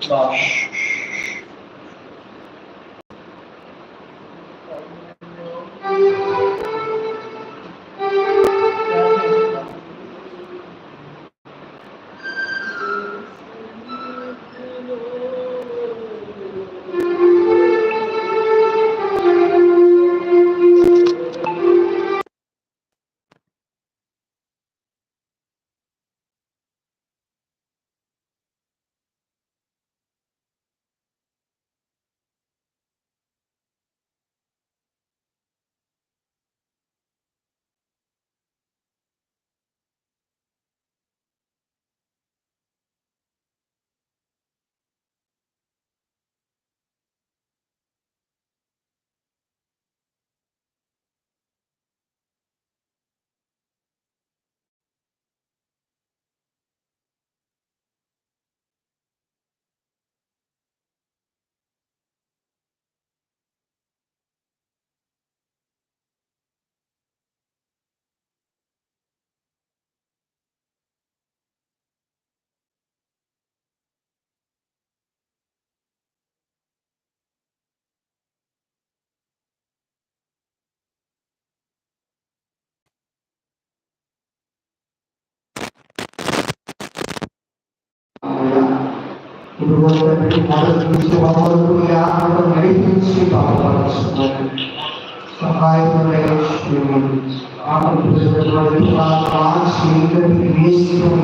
是吧？ఇప్పుడు తండ్రి మొదటి నుంచి వరకు ఈ ఆత్మను నడిపించి బలపరుచున్నాను సహాయం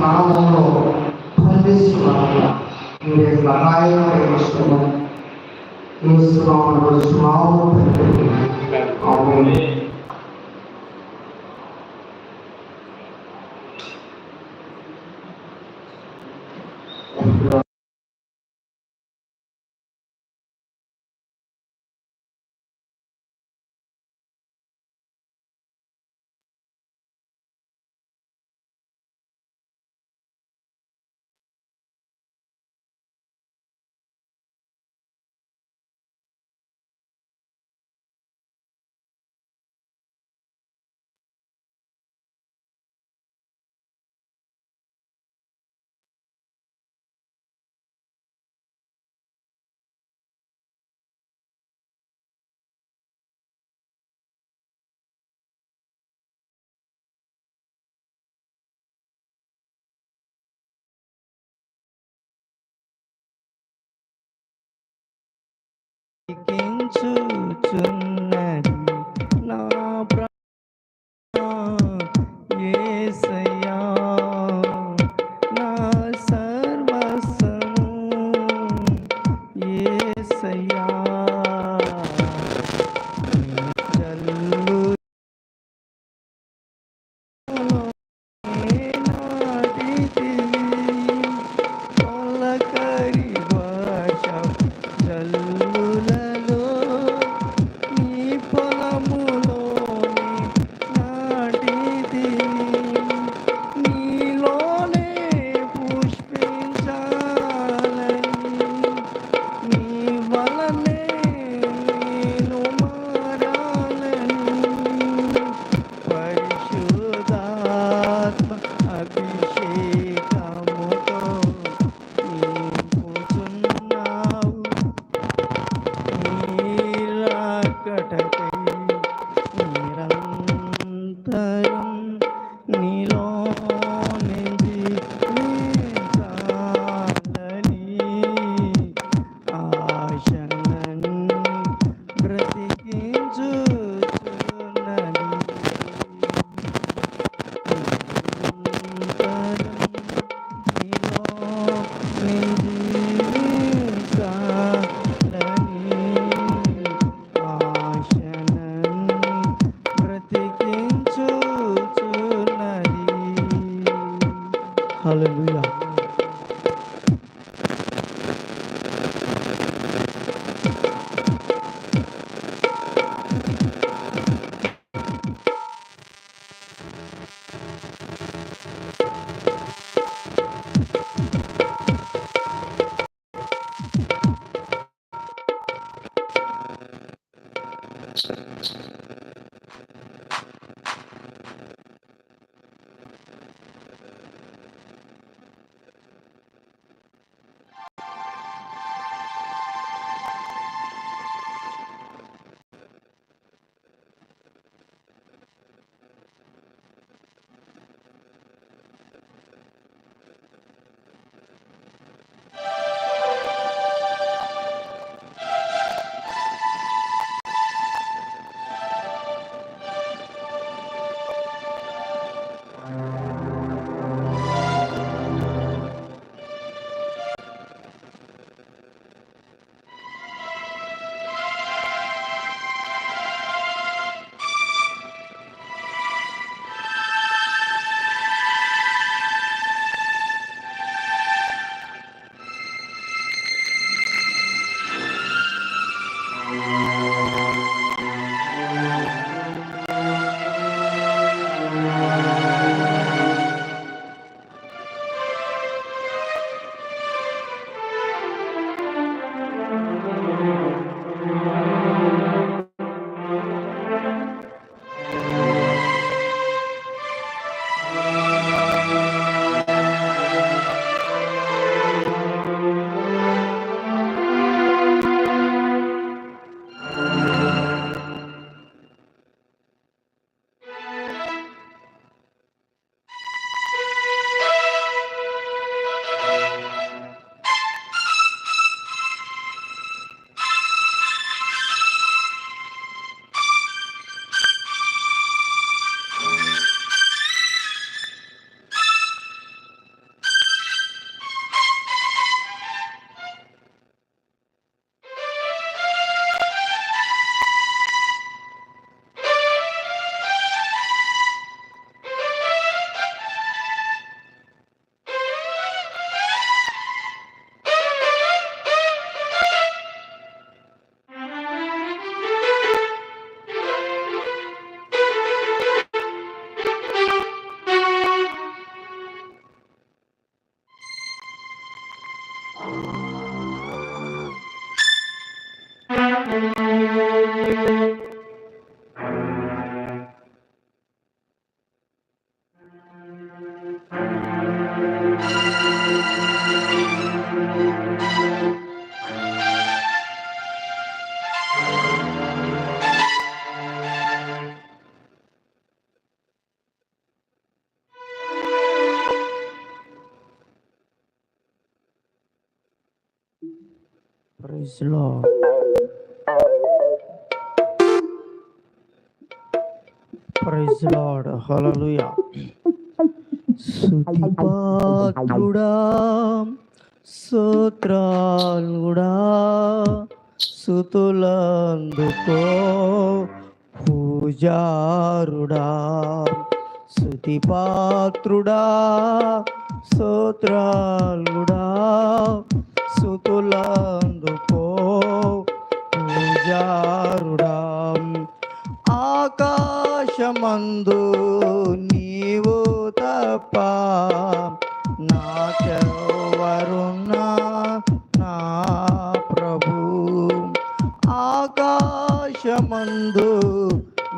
నామంలో ఫలిస్తున్నాను మీరే సహాయం వేస్తున్నాను వేస్తున్నాము స్వామి ప్రైజ్ లార్డ్ హల్లెలూయా స్తుతిపాత్రుడా స్తోత్రాలుడా సుతులందుకో పూజారుడా స్తుతిపాత్రుడా స్తోత్రాలుడా సుతులందుకో పూజారుడా. ఆకాశమందు నీవు తప్ప నాకెవరున్నా నా ప్రభు. ఆకాశమందు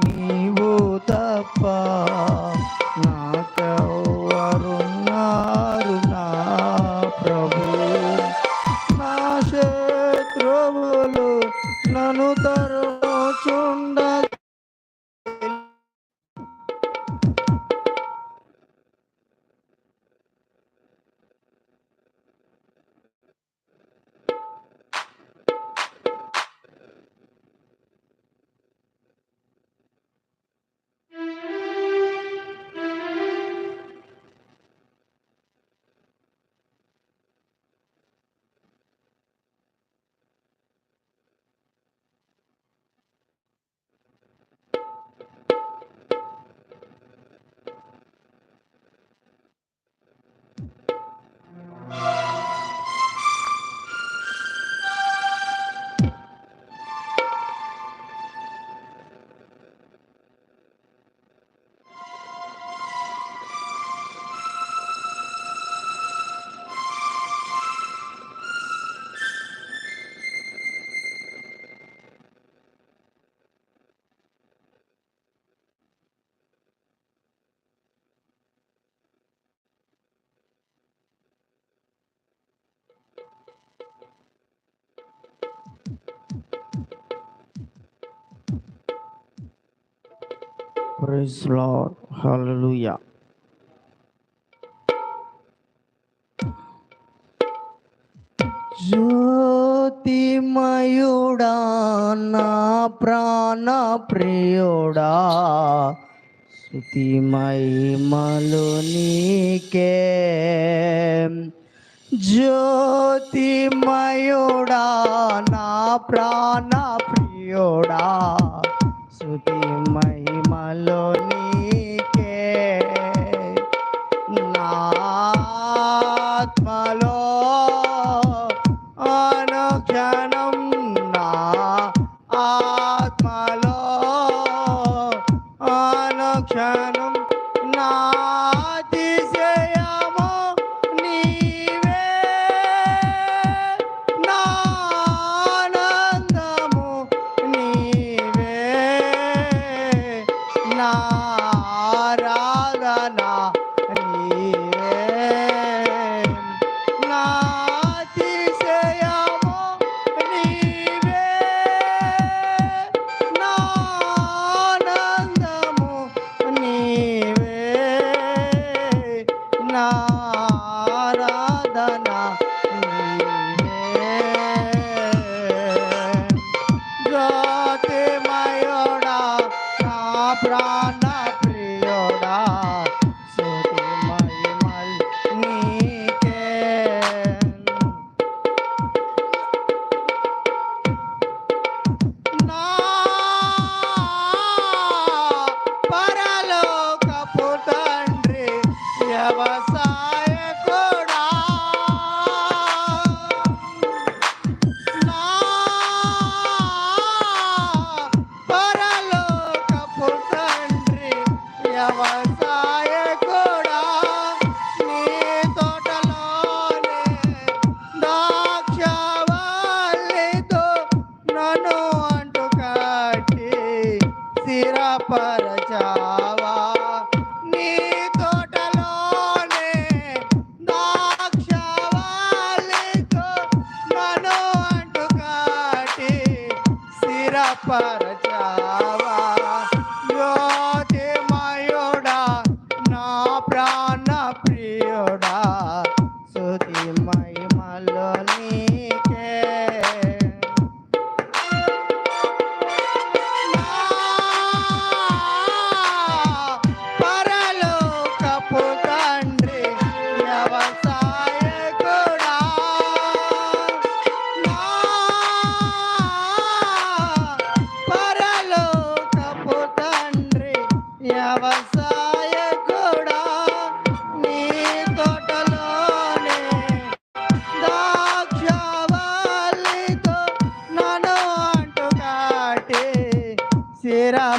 నీవు తప్ప నాకెవరున్నారు ప్రైజ్ లార్డ్ హల్లెలూయా జ్యోతిమయుడా నా ప్రాణ ప్రియుడా శృతిమహిమలు నీకే. జ్యోతిమయుడా నా ప్రాణ ప్రియుడా స్థుతి మహిమలో నీకే. నాత్మలో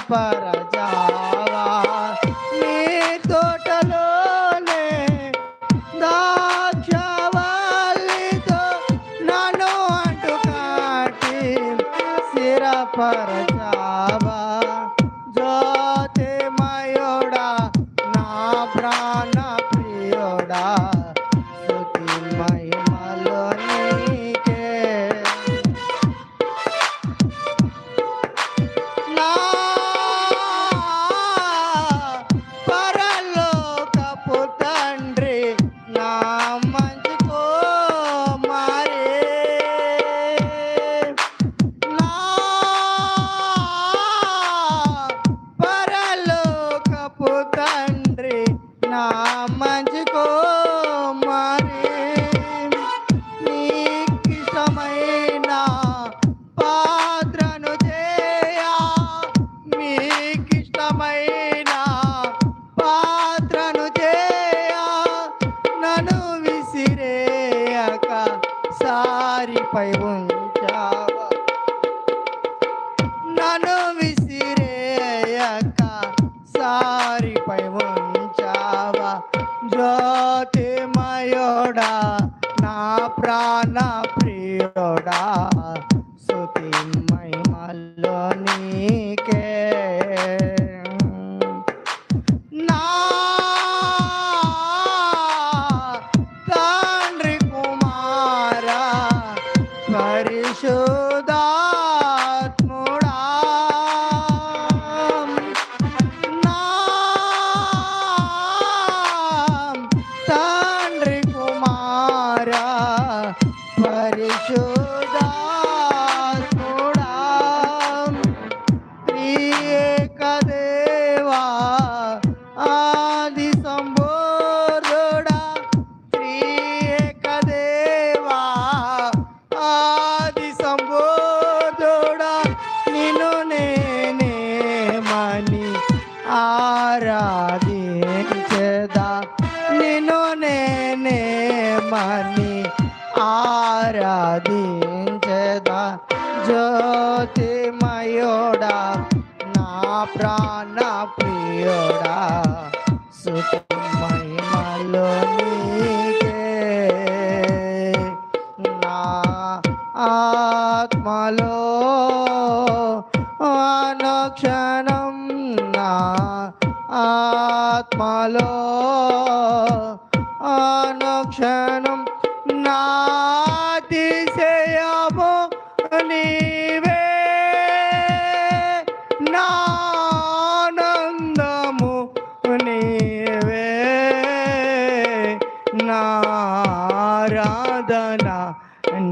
para एक మని ఆరాధించదా? జ్యోతిమయోడా నా ప్రాణ ప్రియోడా సుఖ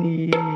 Bye.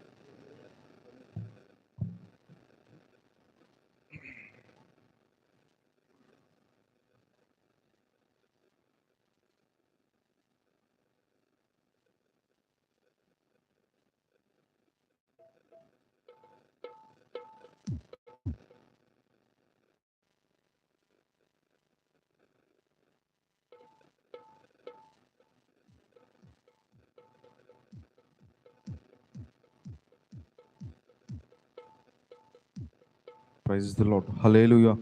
Praise the Lord. Hallelujah.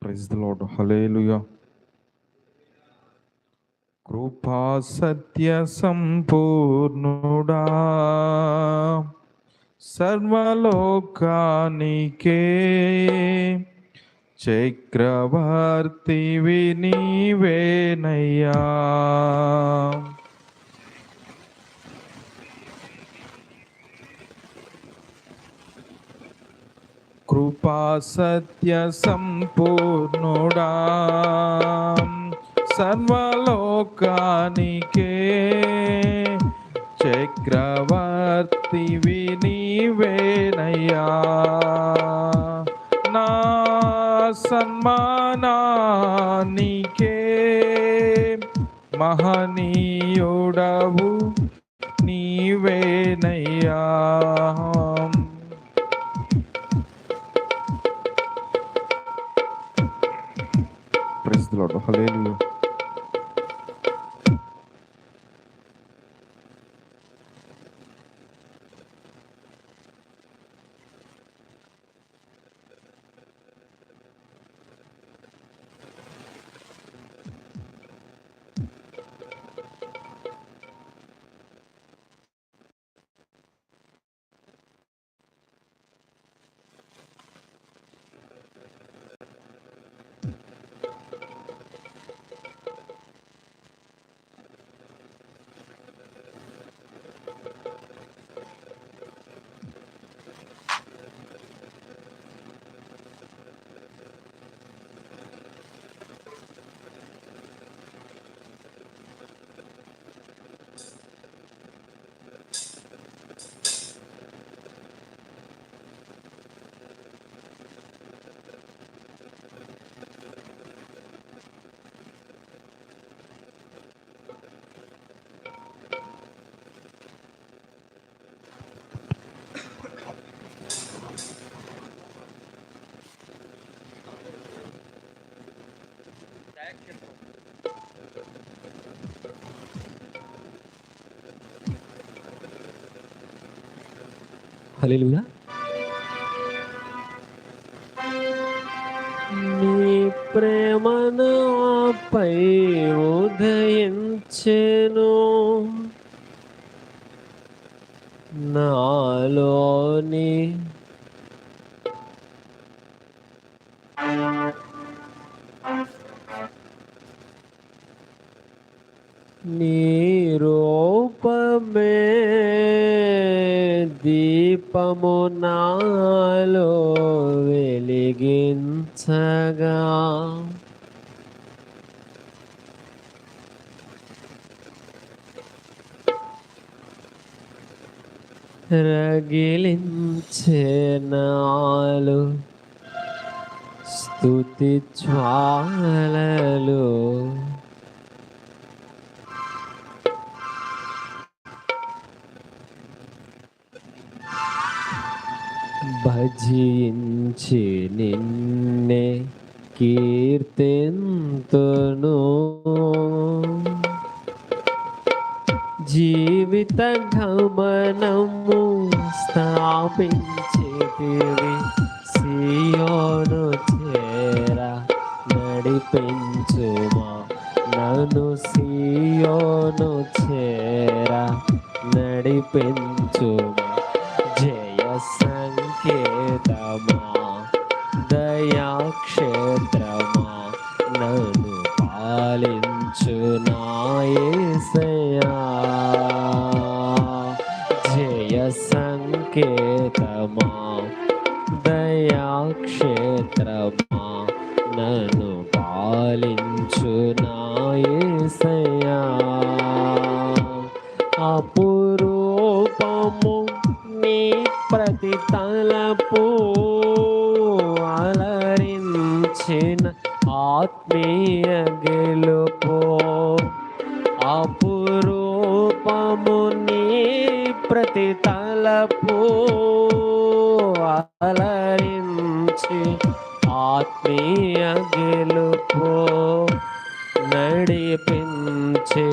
Praise the Lord. Hallelujah. కృపా సత్య సంపూర్ణుడా సర్వలోకానికే చక్రవర్తి నీవేనయ్యా కృపా సత్య సంపూర్ణుడా నా సన్మానానికే మహా హల్లెలూయా దీపము నాలో వెలిగించగా. రగిలించే స్థుతి స్తుతి జ్వాలలు. భజించి నిన్నే కీర్తింతును. జీవిత గమనము స్థాపించేటివి సియోను చేర నడిపించుమా. నన్ను సియోను చేర నడిపించుమా. క్షేత్రమా నన్ను పాలించు నాయసయా జయ సంకేతమా దయాక్షేత్రమా నన్ను పాలించు నాయసయా అపురూపము నీ ప్రతి తలపు. అల చిన్న ఆత్మీయ గెలుపో. అపురూపముని ప్రతి తలపు అలరించి ఆత్మీయ గెలుపు నడిపించి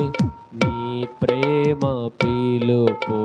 నీ ప్రేమ పిలుపో.